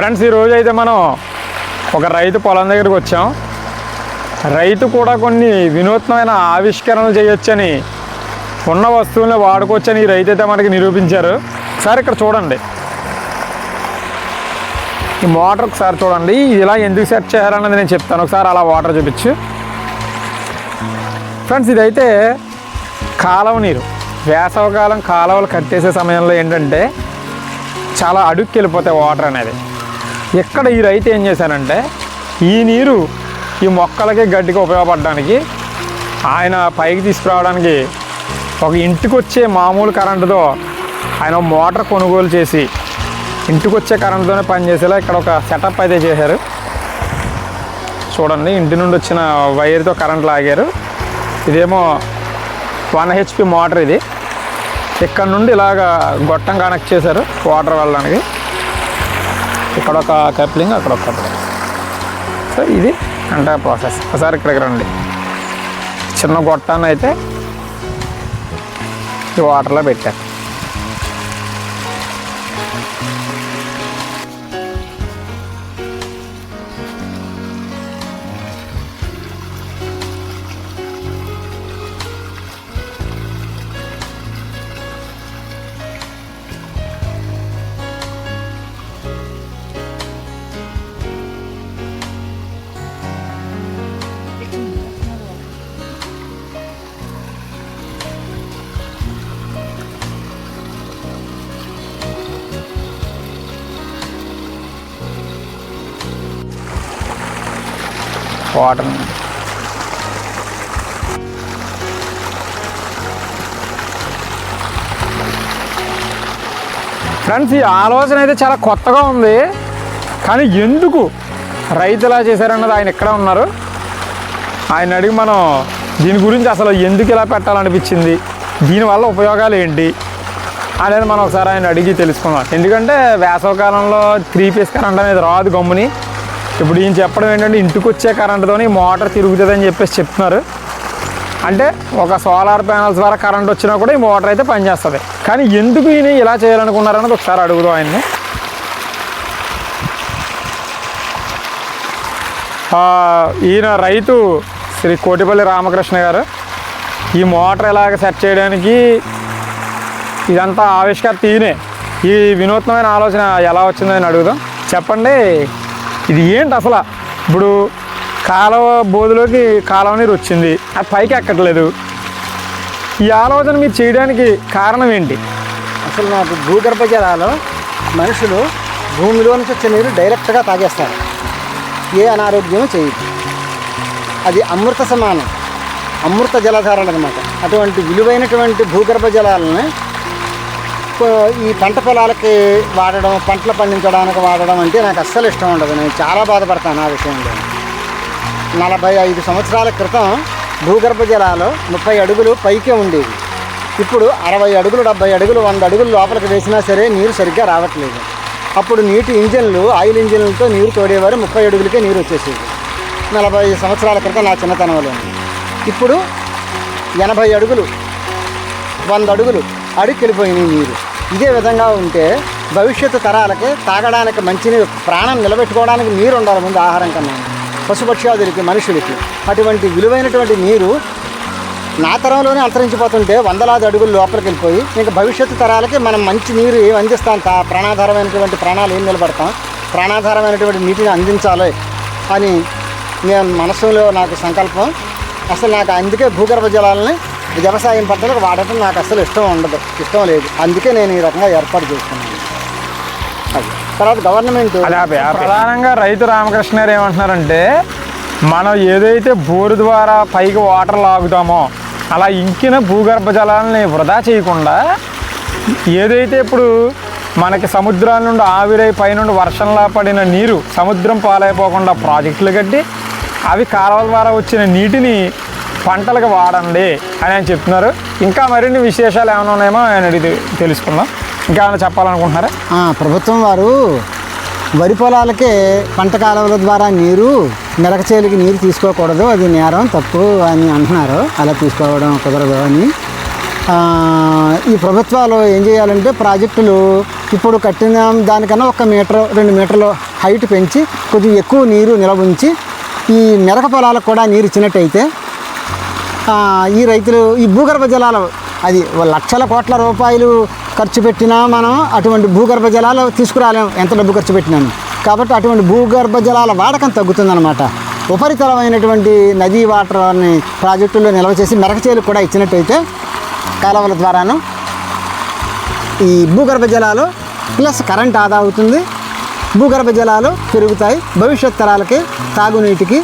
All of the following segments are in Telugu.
ఫ్రెండ్స్ ఈరోజు అయితే మనం ఒక రైతు పొలం దగ్గరికి వచ్చాం. రైతు కూడా కొన్ని వినూత్నమైన ఆవిష్కరణలు చేయొచ్చని ఉన్న వస్తువుల్ని వాడుకోవచ్చని ఈ రైతు అయితే మనకి నిరూపించారు. సార్ ఇక్కడ చూడండి. ఈ మోటార్ ఒకసారి చూడండి. ఇలా ఎందుకు సెట్ చేయాలన్నది నేను చెప్తాను. ఒకసారి అలా వాటర్ చూపించు. ఫ్రెండ్స్ ఇదైతే కాలువ నీరు. వేసవకాలం కాలువలు కట్టేసే సమయంలో ఏంటంటే చాలా అడుక్కి వెళ్ళిపోతాయి వాటర్ అనేది. ఇక్కడ ఈ రైతు ఏం చేశానంటే ఈ నీరు ఈ మొక్కలకి గడ్డికి ఉపయోగపడడానికి ఆయన పైకి తీసుకురావడానికి ఒక ఇంటికి వచ్చే మామూలు కరెంటుతో ఆయన మోటార్ కొనుగోలు చేసి ఇంటికి వచ్చే కరెంటుతోనే పనిచేసేలా ఇక్కడ ఒక సెటప్ అయితే చేశారు. చూడండి ఇంటి నుండి వచ్చిన వైర్తో కరెంట్ లాగారు. ఇదేమో వన్ హెచ్పి మోటార్ ఇది. ఇక్కడ నుండి ఇలాగ గొట్టం కనెక్ట్ చేశారు వాటర్ వెళ్ళడానికి ఇక్కడ ఒక కప్లింగ్ అక్కడ ఒక కప్లింగ్. సో ఇది అంటే ప్రాసెస్ ఒకసారి ఇక్కడికి రండి. చిన్న గొట్టాన్ని అయితే ఈ వాటర్లో పెట్టారు. వాటర్. ఫ్రెండ్స్ ఈ ఆలోచన అయితే చాలా కొత్తగా ఉంది. కానీ ఎందుకు రైతు ఇలా చేశారన్నది ఆయన ఇక్కడ ఉన్నారు. ఆయన అడిగి మనం దీని గురించి అసలు ఎందుకు ఇలా పెట్టాలనిపించింది? దీనివల్ల ఉపయోగాలు ఏంటి? అనేది మనం ఒకసారి ఆయన అడిగి తెలుసుకుందాం. ఎందుకంటే వేసవకాలంలో త్రీ పీస్ కరెంట్ అనేది రాదు గమ్ముని. ఇప్పుడు ఈయన చెప్పడం ఏంటంటే ఇంటికి వచ్చే కరెంటుతోని మోటార్ తిరుగుతుందని చెప్పేసి చెప్తున్నారు. అంటే ఒక సోలార్ ప్యానల్స్ ద్వారా కరెంట్ వచ్చినా కూడా ఈ మోటార్ అయితే పనిచేస్తుంది. కానీ ఎందుకు ఈయన ఇలా చేయాలనుకున్నారన్నది ఒకసారి అడుగుదాం ఆయన్ని. ఈయన రైతు శ్రీ కోటిపల్లి రామకృష్ణ గారు ఈ మోటార్ ఇలాగ సెట్ చేయడానికి ఇదంతా ఆవిష్కర్త ఈయనే. ఈ వినూత్నమైన ఆలోచన ఎలా వచ్చిందని అడుగుదాం. చెప్పండి. ఇది ఏంటి అసలు? ఇప్పుడు కాలువ బోధులోకి కాలువ నీరు వచ్చింది. అది పైకి ఎక్కట్లేదు. ఈ ఆలోచన మీరు చేయడానికి కారణం ఏంటి? అసలు నాకు భూగర్భ జలాలు మనుషులు భూమిలో నుంచి వచ్చే నీరు డైరెక్ట్గా తాగేస్తారు. ఏ అనారోగ్యం చేయదు. అది అమృత సమానం. అమృత జలధారణ అనమాట అటువంటి విలువైనటువంటి భూగర్భ జలాలని ఈ పంట పొలాలకి వాడడం పంటలు పండించడానికి వాడడం అంటే నాకు అస్సలు ఇష్టం ఉండదు. నేను చాలా బాధపడతాను ఆ విషయంలో. నలభై ఐదు సంవత్సరాల క్రితం భూగర్భ జలాలు ముప్పై అడుగులు పైకే ఉండేవి. ఇప్పుడు అరవై అడుగులు డెబ్బై అడుగులు వంద అడుగులు లోపలికి వేసినా సరే నీరు సరిగ్గా రావట్లేదు. అప్పుడు నీటి ఇంజన్లు ఆయిల్ ఇంజన్లతో నీరు తోడేవారు ముప్పై అడుగులకే నీరు వచ్చేసేది. నలభై సంవత్సరాల క్రితం నా చిన్నతనంలో. ఇప్పుడు ఎనభై అడుగులు వంద అడుగులు అడుక్కెళ్ళిపోయినాయి నీరు. ఇదే విధంగా ఉంటే భవిష్యత్తు తరాలకి తాగడానికి మంచిని ప్రాణం నిలబెట్టుకోవడానికి నీరు ఉండాలి ముందు ఆహారం కన్నా. పశుపక్షాదులకి మనుషులకి. అటువంటి విలువైనటువంటి నీరు నా తరంలోనే అంతరించిపోతుంటే వందలాది అడుగులు లోపలికి వెళ్ళిపోయి ఇంకా భవిష్యత్తు తరాలకి మనం మంచి నీరు ఏం అందిస్తాం? తా ప్రాణాధారమైనటువంటి ప్రాణాలు ఏం నిలబడతాం? ప్రాణాధారమైనటువంటి నీటిని అందించాలి అని నేను మనసులో నాకు సంకల్పం. అసలు నాకు అందుకే భూగర్భ జలాలని వ్యవసాయం పంటలకు వాడటం నాకు అసలు ఇష్టం ఉండదు. ఇష్టం లేదు. అందుకే నేను ఈ రకంగా ఏర్పాటు చేసుకున్నాను. అది. తర్వాత గవర్నమెంట్. ప్రధానంగా రైతు రామకృష్ణ గారు ఏమంటున్నారంటే మనం ఏదైతే బోరు ద్వారా పైకి వాటర్ లాగుతామో అలా ఇంకిన భూగర్భ జలాలని వృధా చేయకుండా ఏదైతే ఇప్పుడు మనకి సముద్రాల నుండి ఆవిరై పైనుండి వర్షంలా పడిన నీరు సముద్రం పాలైపోకుండా ప్రాజెక్టులు కట్టి అవి కాలువల ద్వారా వచ్చిన నీటిని పంటలకు వాడండి అని ఆయన చెప్తున్నారు. ఇంకా మరిన్ని విశేషాలు ఏమైనా ఉన్నాయేమో ఆయన అడిగి తెలుసుకుందాం. ఇంకా ఏమైనా చెప్పాలనుకుంటున్నారా? ప్రభుత్వం వారు వరి పొలాలకే పంట కాలువల ద్వారా నీరు నెలకచేలికి నీరు తీసుకోకూడదు. అది నేరం తప్పు అని అంటున్నారు. అలా తీసుకోవడం కుదరదు అని. ఈ ప్రభుత్వాలు ఏం చేయాలంటే ప్రాజెక్టులు ఇప్పుడు కట్టిన దానికన్నా ఒక మీటర్ రెండు మీటర్లు హైట్ పెంచి కొద్దిగా ఎక్కువ నీరు నిల్వ ఉంచి ఈ మెరక పొలాలకు కూడా నీరు ఇచ్చినట్టయితే ఈ రైతులు ఈ భూగర్భ జలాలు అది లక్షల కోట్ల రూపాయలు ఖర్చు పెట్టినా మనం అటువంటి భూగర్భ జలాలు తీసుకురాలేము ఎంత డబ్బు ఖర్చు పెట్టినాము కాబట్టి అటువంటి భూగర్భ జలాల వాడకం తగ్గుతుందన్నమాట. ఉపరితలమైనటువంటి నదీ వాటర్ని ప్రాజెక్టుల్లో నిల్వ చేసి మెరకచేలు కూడా ఇచ్చినట్టయితే కాలువల ద్వారాను ఈ భూగర్భ జలాలు ప్లస్ కరెంట్ ఆదా అవుతుంది. భూగర్భ జలాలు పెరుగుతాయి. భవిష్యత్ తరాలకి తాగునీటికి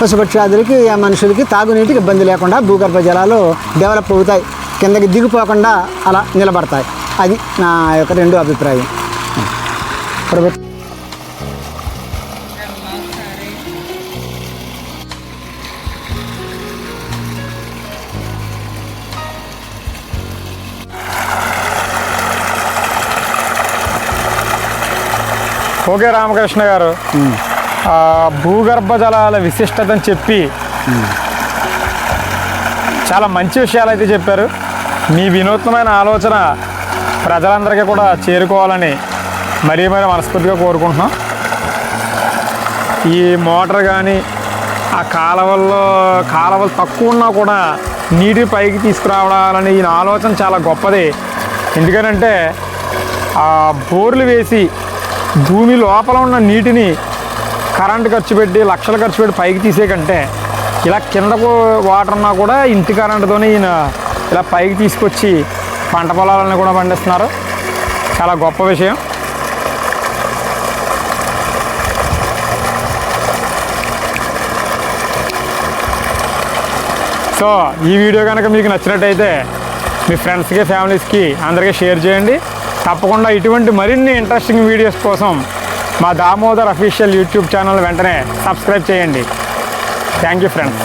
పశుపక్షాదులకి ఆ మనుషులకి తాగునీటికి ఇబ్బంది లేకుండా భూగర్భ జలాలు డెవలప్ అవుతాయి. కిందకి దిగిపోకుండా అలా నిలబడతాయి. అది నా యొక్క రెండో అభిప్రాయం. ప్రభుత్వం ఓకే రామకృష్ణ గారు. భూగర్భ జలాల విశిష్టతని చెప్పి చాలా మంచి విషయాలు అయితే చెప్పారు. మీ వినూత్నమైన ఆలోచన ప్రజలందరికీ కూడా చేరుకోవాలని మరీ మరీ మనస్ఫూర్తిగా కోరుకుంటున్నాం. ఈ మోటార్ కానీ ఆ కాలువల్లో కాలువలు తక్కువ ఉన్నా కూడా నీటి పైకి తీసుకురావడాలని ఈయన ఆలోచన చాలా గొప్పది. ఎందుకనంటే ఆ బోర్లు వేసి భూమి లోపల ఉన్న నీటిని కరెంట్ ఖర్చు పెట్టి లక్షలు ఖర్చు పెట్టి పైకి తీసే కంటే ఇలా కిందకు వాటర్ ఉన్నా కూడా ఇంటి కరెంటుతోనే ఈయన ఇలా పైకి తీసుకొచ్చి పంట పొలాలను కూడా పండిస్తున్నారు. చాలా గొప్ప విషయం. సో ఈ వీడియో కనుక మీకు నచ్చినట్టయితే మీ ఫ్రెండ్స్కి ఫ్యామిలీస్కి అందరికీ షేర్ చేయండి. తప్పకుండా ఇటువంటి మరిన్ని ఇంట్రెస్టింగ్ వీడియోస్ కోసం మా దామోదర్ అఫీషియల్ యూట్యూబ్ ఛానల్ వెంటనే సబ్స్క్రైబ్ చేయండి. Thank you friends.